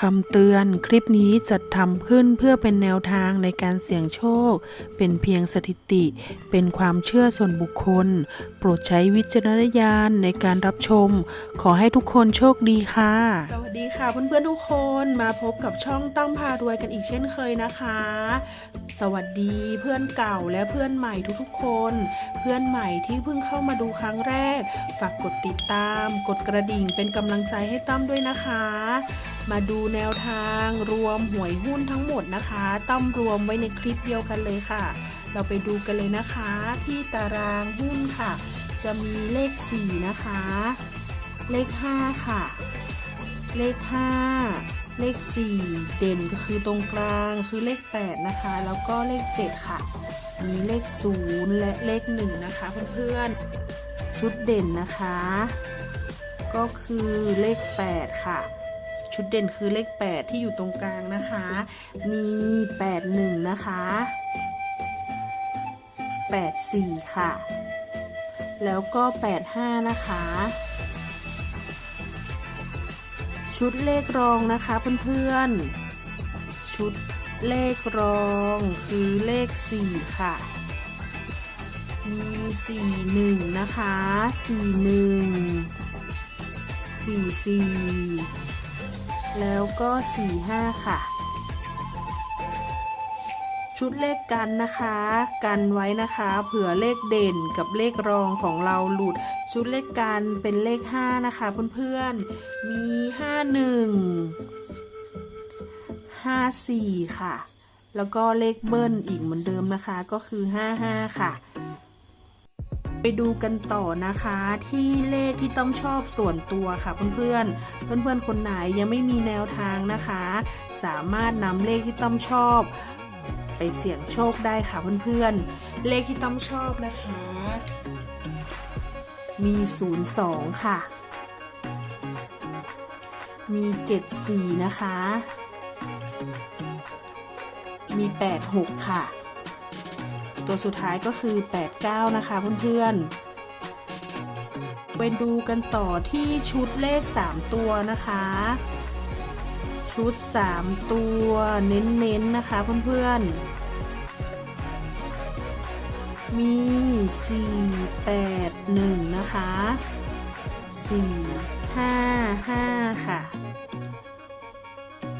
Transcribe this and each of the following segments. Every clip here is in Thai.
คำเตือนคลิปนี้จัดทำขึ้นเพื่อเป็นแนวทางในการเสี่ยงโชค เป็นเพียงสถิติ เป็นความเชื่อส่วนบุคคล โปรดใช้วิจารณญาณในการรับชม ขอให้ทุกคนโชคดีค่ะ สวัสดีค่ะเพื่อนๆทุกคนมาพบกับช่องตั้งพารวยกันอีกเช่นเคยนะคะ สวัสดีเพื่อนเก่าและเพื่อนใหม่ทุกๆคน เพื่อนใหม่ที่เพิ่งเข้ามาดูครั้งแรก ฝากกดติดตาม กดกระดิ่งเป็นกำลังใจให้ตั้มด้วยนะคะ มาดูแนวทางรวมหวยหุ้นทั้งหมดนะคะตั้มรวมไว้ในคลิปเดียวกันเลยค่ะ เราไปดูกันเลยนะคะที่ตารางหุ้นค่ะ จะมีเลข 4 นะคะ เลข 5 ค่ะ เลข 5 เลข 4 เด่นก็คือตรงกลางคือเลข 8 นะคะ แล้วก็เลข 7 ค่ะ มีเลข 0 และเลข 1 นะคะเพื่อนๆชุดเด่นนะคะ ก็คือเลข 8 ค่ะ ชุดเด่นคือเลข 8 ที่อยู่ตรงกลางนะคะ มี 81 นะคะ 84 ค่ะ แล้วก็ 85 นะคะ ชุดเลขรองนะคะเพื่อนๆ ชุดเลขรองคือเลข 4 ค่ะ มี 41 นะคะ 41 44 แล้วก็ 45 ค่ะ ชุดเลขกันนะคะ กันไว้นะคะ เผื่อเลขเด่นกับเลขรองของเราหลุด ชุดเลขกันเป็นเลข 5 นะคะเพื่อนๆ มี 51 54 ค่ะ แล้วก็เลขเบิ้ลอีกเหมือนเดิมนะคะ ก็คือ 55 ค่ะ ไปดูกันต่อนะคะที่เลขที่ต้องชอบส่วนตัวค่ะเพื่อนๆ เพื่อนๆ คนไหนยังไม่มีแนวทางนะคะ สามารถนำเลขที่ต้องชอบ ไปเสี่ยงโชคได้ค่ะเพื่อนๆ เลขที่ต้องชอบนะคะ มี 02 ค่ะ มี 74 นะคะ มี 86 ค่ะ ตัวสุดท้ายก็คือ 89 นะคะเพื่อนๆ ไปดูกันต่อที่ชุดเลข 3 ตัวนะคะ ชุด 3 ตัวเน้นๆนะคะเพื่อนๆ มี 4 8 1 นะคะ 4 5 5 ค่ะ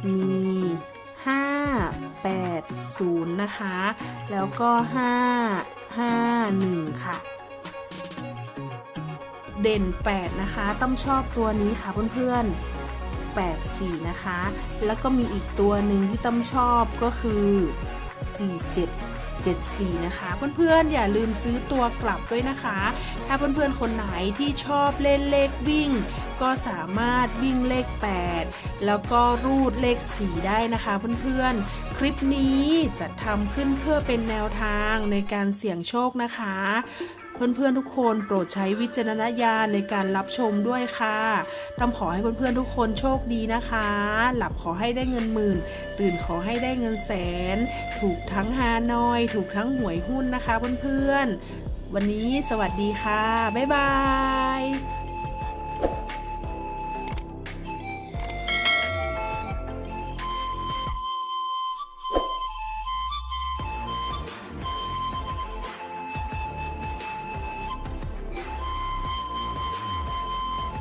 มี นะคะ แล้วก็ 5 5 1 ค่ะ เด่น 8 นะคะ ต้องชอบตัวนี้ค่ะเพื่อนๆ 84 นะคะ แล้วก็มีอีกตัวหนึ่งที่ต้องชอบก็คือ 47 74 นะคะ เพื่อนๆอย่าลืมซื้อตัวกลับด้วยนะคะ ถ้าเพื่อนๆคนไหนที่ชอบเล่นเลขวิ่ง ก็สามารถวิ่งเลข 8 แล้วก็รูดเลข 4 ได้นะคะเพื่อนๆ คลิปนี้จะทำขึ้นเพื่อเป็นแนวทางในการเสี่ยงโชคนะคะ เพื่อนๆทุกคนโปรดใช้วิจารณญาณในการรับชมด้วยค่ะต้องขอให้เพื่อนๆทุกคนโชคดีนะคะ หลับขอให้ได้เงินหมื่น ตื่นขอให้ได้เงินแสน ถูกทั้งฮานอย ถูกทั้งหวยหุ้นนะคะเพื่อนๆวันนี้สวัสดีค่ะ บ๊ายบาย